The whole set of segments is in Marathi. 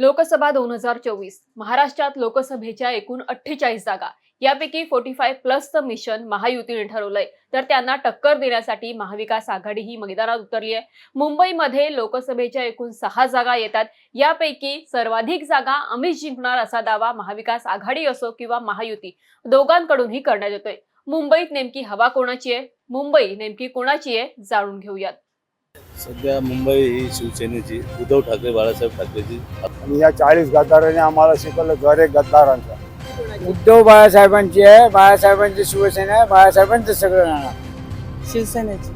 लोकसभा दोन हजार चोवीस महाराष्ट्रात लोकसभेच्या एकूण अठ्ठेचाळीस जागा यापैकी फोर्टी फाय प्लसचं मिशन महायुतीने ठरवलंय. तर त्यांना टक्कर देण्यासाठी महाविकास आघाडी ही मैदानात उतरली आहे. मुंबईमध्ये लोकसभेच्या एकूण सहा जागा येतात. यापैकी सर्वाधिक जागा अमित जिंकणार असा दावा महाविकास आघाडी असो किंवा महायुती दोघांकडूनही करण्यात येतोय. मुंबईत नेमकी हवा कोणाची आहे? मुंबई नेमकी कोणाची आहे? जाणून घेऊयात. सध्या मुंबई ही शिवसेनेची उद्धव ठाकरे बाळासाहेब ठाकरेची आणि या चाळीस गद्दारांनी आम्हाला शिकवलं घर एक गद्दारांचा. उद्धव बाळासाहेबांची आहे बाळासाहेबांची शिवसेना आहे बाळासाहेबांचं सगळं राहणार. शिवसेनेची.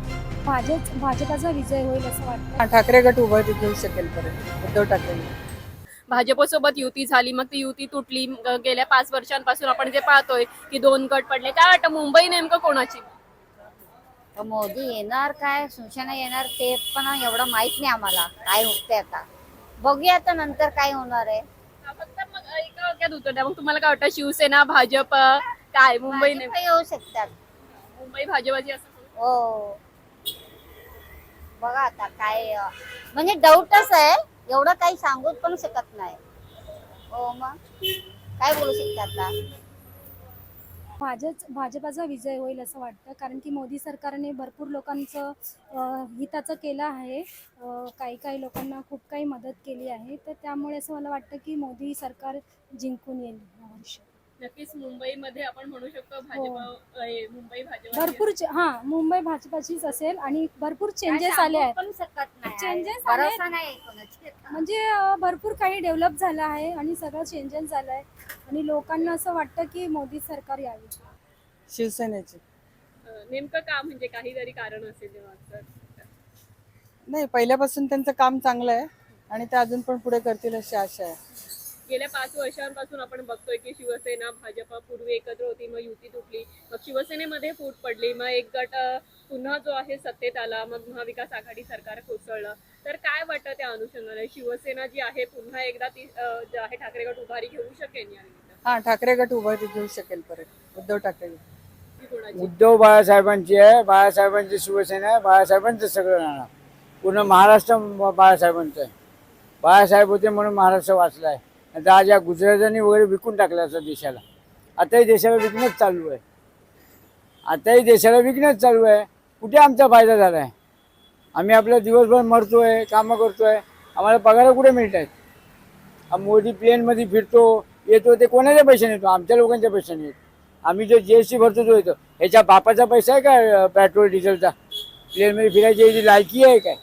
भाजप भाजपाचा विजय होईल असं वाटतं. ठाकरे गट उभं घेऊ शकेल परत उद्धव ठाकरे. भाजपसोबत युती झाली मग ती युती तुटली. ग- गेल्या पाच वर्षांपासून आपण जे पाहतोय की दोन गट पडले. काय वाटतं मुंबई नेमकं कोणाची? मोदी येणार काय शिवसेना येणार ते पण एवढं माहीत नाही आम्हाला. काय होते आता? बघूया आता नंतर काय होणार आहे. फक्त मग एका वाक्यात उत्तर द्या. मग तुम्हाला काय वाटतं? शिवसेना भाजप काय? मुंबई नेमकं भाजप येऊ शकतात. मुंबई भाजपाची असं हो. बघा आता काय अं, म्हणजे डाऊटच आहे. एवढं काही सांगूच पण शकत नाही. हो मग? काय बोलू शकतात आता? भाजप भाजपाचा विजय होईल असं वाटतं. कारण की मोदी सरकारने भरपूर लोकांचं हिताचं केलं आहे. काही काही लोकांना खूप काही मदत केली आहे. तर त्यामुळे असं मला वाटतं की मोदी सरकार जिंकून येईल यावर्षी नक्कीच मुंबईमध्ये आपण म्हणू शकतो भाजप अं, मुंबई भाजप भरपूर चे- हा मुंबई भाजपाचीच असेल आणि भरपूर चेंजेस आले आहेत. पण शकत नाही Changes आले. भरोसा नाही कोणाची. आता. म्हणजे अं, भरपूर काही डेव्हलप झालं आहे आणि सगळं चेंजेस झालं आहे. आणि लोकांना असं वाटतं की मोदी सरकार यावी. शिवसेनेची. अं, नेमकं का म्हणजे काहीतरी कारण असेल तेव्हा नाही पहिल्यापासून त्यांचं काम चांगलं आहे आणि ते अजून पण पुढे करतील अशी आशा आहे. गेल्या पाच वर्षांपासून आपण बघतोय की शिवसेना भाजप पूर्वी एकत्र होती मग युती तुटली. मग शिवसेनेमध्ये फूट पडली. मग एक गट पुन्हा जो आहे सत्तेत आला. मग महाविकास आघाडी सरकार कोसळलं. तर काय वाटतं त्या अनुषंगाने? शिवसेना जी आहे पुन्हा एकदा ती जे आहे ठाकरे गट उभारी घेऊ शकेल या निमित्तानं? हा ठाकरे गट उभं घेऊ शकेल परत. उद्धव ठाकरे? उद्धव बाळासाहेबांची आहे. बाळासाहेबांची शिवसेना आहे. बाळासाहेबांचं सगळं राहणार. पूर्ण महाराष्ट्र बाळासाहेबांचं आहे. बाळासाहेब होते म्हणून महाराष्ट्र वाचला आहे आता आज या गुजरातांनी वगैरे विकून टाकलं असं देशाला. आताही देशाला विकणंच चालू आहे. आताही देशाला विकणंच चालू आहे. कुठे आमचा फायदा झाला आहे? आम्ही आपलं दिवसभर मरतोय कामं करतोय. आम्हाला पगार कुठे मिळत आहेत? मोदी प्लेनमध्ये फिरतो येतो ते कोणाच्या पैशाने येतो? आमच्या लोकांच्या पैशाने येतो. आम्ही जो जी एस टी भरतो तो येतो. ह्याच्या बापाचा पैसा आहे का पेट्रोल डिझेलचा? प्लेनमध्ये फिरायची लायकी आहे काय?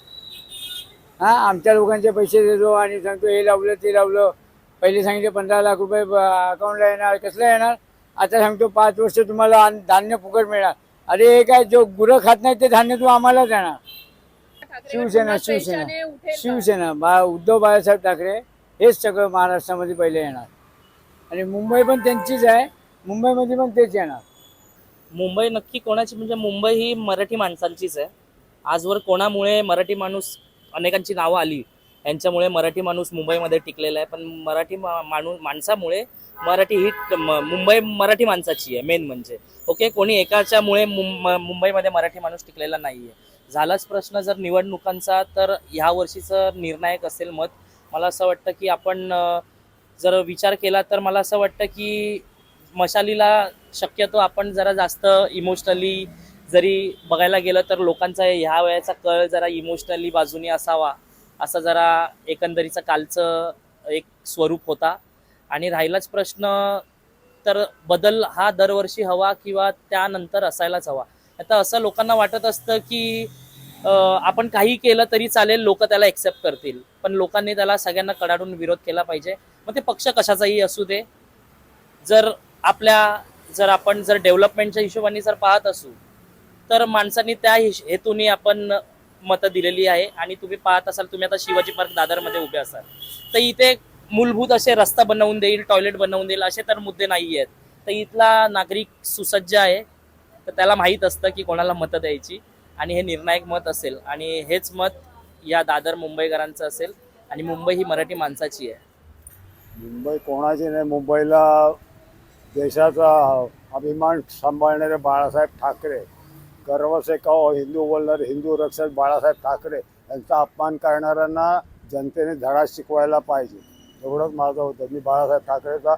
हां आमच्या लोकांचे पैसे देतो आणि सांगतो हे लावलं ते लावलं. पहिले सांगितले पंधरा लाख रुपये अकाउंटला येणार कसलं येणार? आता सांगतो पाच वर्ष तुम्हाला धान्य फुकट मिळणार. अरे हे काय जो गुरं खात नाही ते धान्य तू आम्हालाच येणार ठाकरे गट शिवसेना, शिवसेना. शिवसेना बा उद्धव बाळासाहेब ठाकरे हेच सगळं महाराष्ट्रामध्ये पहिले येणार. आणि मुंबई पण त्यांचीच आहे. मुंबईमध्ये पण तेच येणार. मुंबई नक्की कोणाची? म्हणजे मुंबई ही मराठी माणसांचीच आहे. आजवर कोणामुळे मराठी माणूस अनेकांची नावं आली? यांच्यामुळे मराठी माणूस मुंबईमध्ये टिकलेला आहे. पण मराठी मा- माणूस माणसामुळे मराठी ही म- मुंबई मराठी माणसाची आहे मेन म्हणजे. ओके कोणी एकाच्यामुळे मुं- मुंबईमध्ये मराठी माणूस टिकलेला नाही आहे झालाच प्रश्न जर निवडणुकांचा तर ह्या वर्षीचं निर्णायक असेल मत. मला असं वाटतं की आपण जर विचार केला तर मला असं वाटतं की मशालीला शक्यतो आपण जरा जास्त इमोशनली जरी बघायला गेलं तर लोकांचा ह्या वयाचा कळ जरा इमोशनली बाजूने असावा. असं जरा एकंदरीचं कालचं एक स्वरूप होता. आणि राहिलाच प्रश्न तर बदल हा दरवर्षी हवा किंवा त्यानंतर असायलाच हवा. आता असं लोकांना वाटत असतं की आपण काही केलं तरी चालेल लोक त्याला एक्सेप्ट करतील. पण लोकांनी त्याला सगळ्यांना कडाडून विरोध केला पाहिजे. मग ते पक्ष कशाचाही असू दे. जर आपल्या जर आपण जर डेव्हलपमेंटच्या हिशोबाने जर पाहत असू तर माणसांनी त्या हिश हेतूने आपण मतं दिलेली आहे आणि तुम्ही पाहत असाल तुम्ही आता शिवाजी पार्क दादरमध्ये उभे असाल. तर इथे मूलभूत असे रस्ता बनवून देईल टॉयलेट बनवून देईल असे तर मुद्दे नाही आहेत तर इथला नागरिक सुसज्ज आहे. तर त्याला माहीत असतं की कोणाला मतं द्यायची आणि हे निर्णायक मत असेल. आणि हेच मत या दादर मुंबईकरांचं असेल. आणि मुंबई ही मराठी माणसाची आहे. मुंबई कोणाची नाही मुंबईला देशाचा अभिमान सांभाळणारे बाळासाहेब ठाकरे गर्व से कहो हिंदू वल्लर हिंदू रक्षक बाळासाहेब ठाकरे यांचा अपमान करणाऱ्यांना जनतेने धडा शिकवायला पाहिजे. एवढंच माझं होतं. मी बाळासाहेब ठाकरेचा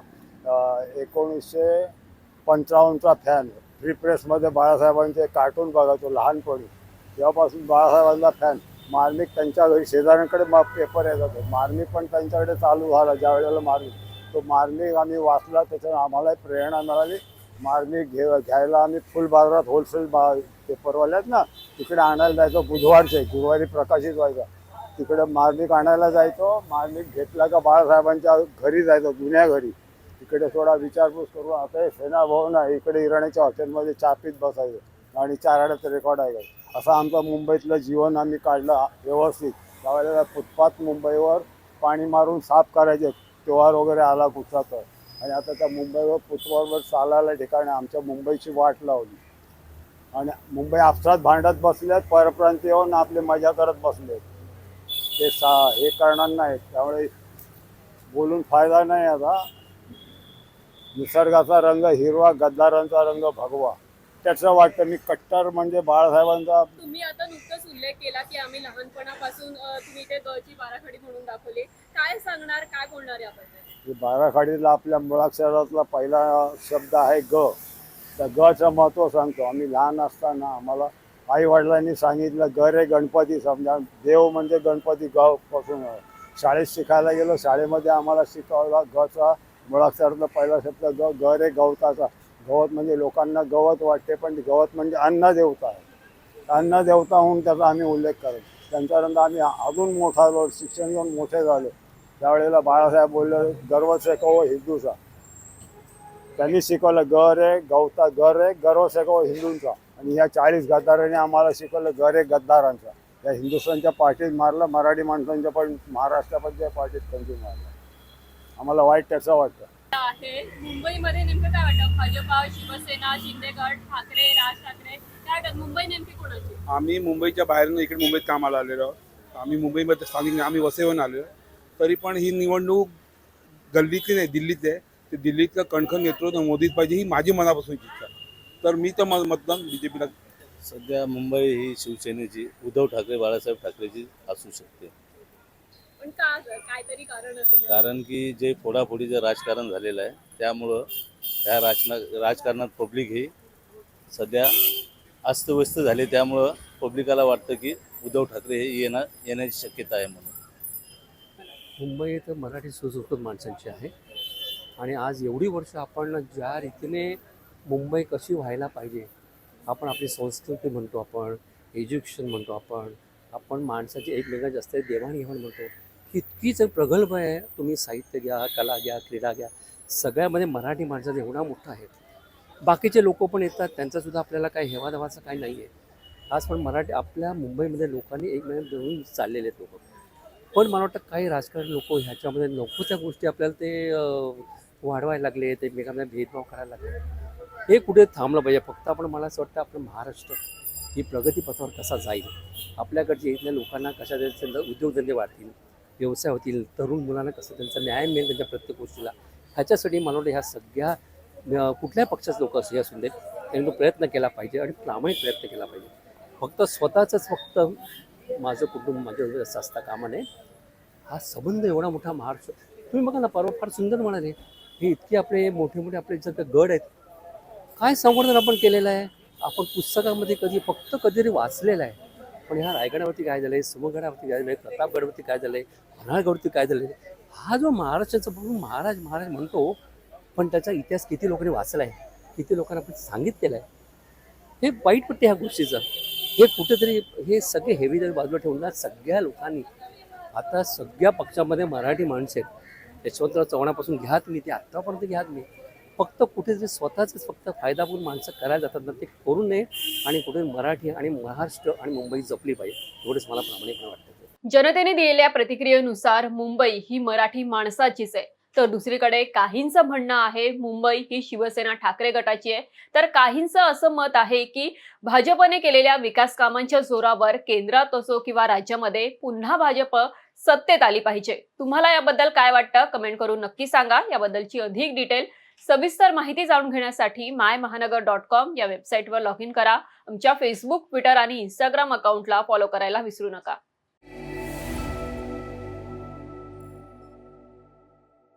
एकोणीसशे पंचावन्नचा फॅन फ्री प्रेसमध्ये बाळासाहेबांचे कार्टून बघायचो लहानपणी. तेव्हापासून बाळासाहेबांचा फॅन मार्मिक त्यांच्या घरी शेजाऱ्यांकडे मग पेपर येत होते मार्मिक पण त्यांच्याकडे चालू झाला ज्या वेळेला मार्मिक. तो मार्मिक आम्ही वाचला त्याच्यानं आम्हाला प्रेरणा मिळाली. मार्मिक घे घ्यायला आम्ही फुल बाजारात होलसेल बा पेपरवाल्यात आहेत ना तिकडे आणायला जायचो बुधवारचे गुरुवारी प्रकाशित व्हायचा. तिकडे मार्मिक आणायला जायचो मार्मिक घेतला का बाळासाहेबांच्या घरी जायचो जुन्या घरी. तिकडे थोडा विचारपूस करून आता हे सेना भवन आहे इकडे इराणीच्या हॉटेलमध्ये चापीत बसायचं आणि चार आड्याचं रेकॉर्ड ऐकायचं असं आमचं मुंबईतलं जीवन आम्ही काढलं व्यवस्थित. त्यावेळेला फुटपाथ मुंबईवर पाणी मारून साफ करायचे त्योहार वगैरे आला कुठचा तर आणि आता त्या मुंबईवर फुटबॉलवर चालायला ठिकाणी आमच्या मुंबईची वाट लावली. आणि मुंबई आपसात भांडत बसल्यात परप्रांती येऊन आपली मजा करत बसलेत. ते सा हे करणार नाही त्यामुळे बोलून फायदा नाही आता. निसर्गाचा रंग हिरवा गद्दारांचा रंग भगवा. त्याचं वाटतं मी कट्टर म्हणजे बाळासाहेबांचा. तुम्ही आता नुकताच उल्लेख केला की आम्ही लहानपणापासून तुम्ही ते गची बाराखडी म्हणून दाखवली. काय सांगणार काय बोलणार याबद्दल? बाराखडीला आपल्या मुळाक्षरातला पहिला शब्द आहे ग. त्या गचं महत्त्व सांगतो. आम्ही लहान असताना आम्हाला आई वडिलांनी सांगितलं ग रे गणपती समजा. देव म्हणजे गणपती ग पासून. शाळेत शिकायला गेलो. शाळेमध्ये आम्हाला शिकवला गचा मुळाक्षरातला पहिला शब्द ग ग रे गवताचा. गवत म्हणजे लोकांना गवत वाटते पण गवत म्हणजे अन्न देवता आहे. अन्न देवता म्हणून त्याचा आम्ही उल्लेख करतो. त्यांच्यानंतर आम्ही अजून मोठा झालो शिक्षण घेऊन मोठे झालो. त्यावेळेला बाळासाहेब बोलले गर्व सेकव हिंदूचा. त्यांनी शिकवलं ग रे गवता ग रे गर्व सेकव हिंदूंचा. आणि ह्या चाळीस गद्दारांनी आम्हाला शिकवलं ग रे गद्दारांचा. या हिंदुस्थानच्या पार्टीत मारलं मराठी माणसांच्या पण महाराष्ट्राच्या पार्टीत त्यांची मारलं. आम्हाला वाईट त्याचं वाटतं. आहे. मुंबईमध्ये नेमकं काय वाटतं? भाजपा शिवसेना शिंदेगड ठाकरे राज ठाकरे काय मुंबई नेमकी कोणाची? आम्ही मुंबईच्या बाहेरून इकडे मुंबईत कामाला आलेलो आहोत. आम्ही मुंबईमध्ये स्थानिक आम्ही वसईहून आलेलो आहे. तरी पण ही निवडणूक गल्लीतली नाही दिल्लीत आहे. ते दिल्लीतलं कणखण नेतृत्व मोदीच पाहिजे ही माझी मनापासून इच्छा. तर मी तर मतदान बीजेपीला सध्या मुंबई ही शिवसेनेची उद्धव ठाकरे बाळासाहेब ठाकरेची असू शकते. पण का काहीतरी कारण असेल कारण की जे फोडाफोडीचं राजकारण झालेलं आहे त्यामुळं ह्या राजना राजकारणात पब्लिक ही सध्या अस्तव्यस्त झाले. त्यामुळं पब्लिकाला वाटतं की उद्धव ठाकरे हे येणार येण्याची शक्यता आहे म्हणून. मुंबई तर मराठी सुसंस्कृत माणसांची आहे. आणि आज एवढी वर्ष आपण ज्या रीतीने मुंबई कशी व्हायला पाहिजे आपण आपली संस्कृती म्हणतो आपण एज्युकेशन म्हणतो आपण आपण माणसाची एकमेकांची असते देवाणघेवाण म्हणतो इतकी जर प्रगल्भ आहे तुम्ही साहित्य घ्या कला घ्या क्रीडा घ्या सगळ्यामध्ये मराठी माणसाचा एवढा मोठा आहे. बाकीचे लोक पण येतात त्यांचासुद्धा आपल्याला काही हेवादवाचं काही नाही आहे आज पण मराठी आपल्या मुंबईमध्ये लोकांनी एकमेकांना मिळून चाललेले आहेत लोक. पण मला वाटतं काही राजकारणी लोक ह्याच्यामध्ये नको त्या गोष्टी आपल्याला ते वाढवायला लागले ते एकमेकांना भेदभाव करायला लागले. हे कुठे थांबलं पाहिजे? फक्त आपण मला असं वाटतं आपलं महाराष्ट्र ही प्रगतीपथावर कसा जाईल? आपल्याकडच्या इथल्या लोकांना कशा त्यांचे उद्योगधंदे वाढतील व्यवसाय होतील तरुण मुलांना कसं त्यांचा न्याय मिळेल त्यांच्या प्रत्येक गोष्टीला? ह्याच्यासाठी मला वाटतं ह्या सगळ्या कुठल्या कुठल्याही पक्षाचे लोक असे असून देत त्यांनी तो प्रयत्न केला पाहिजे आणि प्रामाणिक प्रयत्न केला पाहिजे. फक्त स्वतःचंच फक्त माझं कुटुंब माझ्या असं असता कामा नये हा संबंध एवढा मोठा महाराष्ट्र तुम्ही बघा ना परवा फार सुंदर म्हणाले हे इतके आपले मोठे मोठे आपले जर का गड आहेत काय संवर्धन आपण केलेलं आहे? आपण पुस्तकामध्ये कधी फक्त कधीतरी वाचलेलं आहे. पण ह्या रायगडावरती काय झालंय सुमगडावरती काय झालंय प्रतापगडवरती काय झालंय पन्हाळगडवरती काय झालंय हा जो महाराष्ट्राचा बघून महाराज महाराज म्हणतो पण त्याचा इतिहास किती लोकांनी वाचला आहे किती लोकांना आपण सांगितलेलं आहे. हे वाईट पट्टे ह्या गोष्टीचं. हे कुठेतरी हे सगळे हेवी बाजूला ठेवून सगळ्या लोकांनी आता सगळ्या पक्षामध्ये मराठी माणसे आहेत. यशवंतराव चव्हाणापासून घ्या तुम्ही ते आत्तापर्यंत घ्या तुम्ही फक्त कुठेतरी स्वतःच फक्त फायदा पण माणसं करायला जातात ना ते करू नये आणि कुठे मराठी आणि महाराष्ट्र आणि मुंबई जपली पाहिजे. एवढंच मला प्रामाणिकपणे वाटतं. जनतेने दिलेल्या प्रतिक्रियेनुसार मुंबई ही मराठी माणसाचीच आहे. तर दुसरीकडे काहींचं म्हणणं आहे मुंबई ही शिवसेना ठाकरे गटाची आहे. तर काहींचं असं मत आहे की भाजपने केलेल्या विकास कामांच्या जोरावर केंद्रात असो किंवा राज्यामध्ये पुन्हा भाजप सत्तेत आली पाहिजे. तुम्हाला याबद्दल काय वाटतं? कमेंट करून नक्की सांगा. याबद्दलची अधिक डिटेल सविस्तर माहिती जाणून घेण्यासाठी माय महानगर डॉट कॉम या वेबसाईटवर लॉग इन करा. आमच्या फेसबुक ट्विटर आणि इंस्टाग्राम अकाउंटला फॉलो करायला विसरू नका.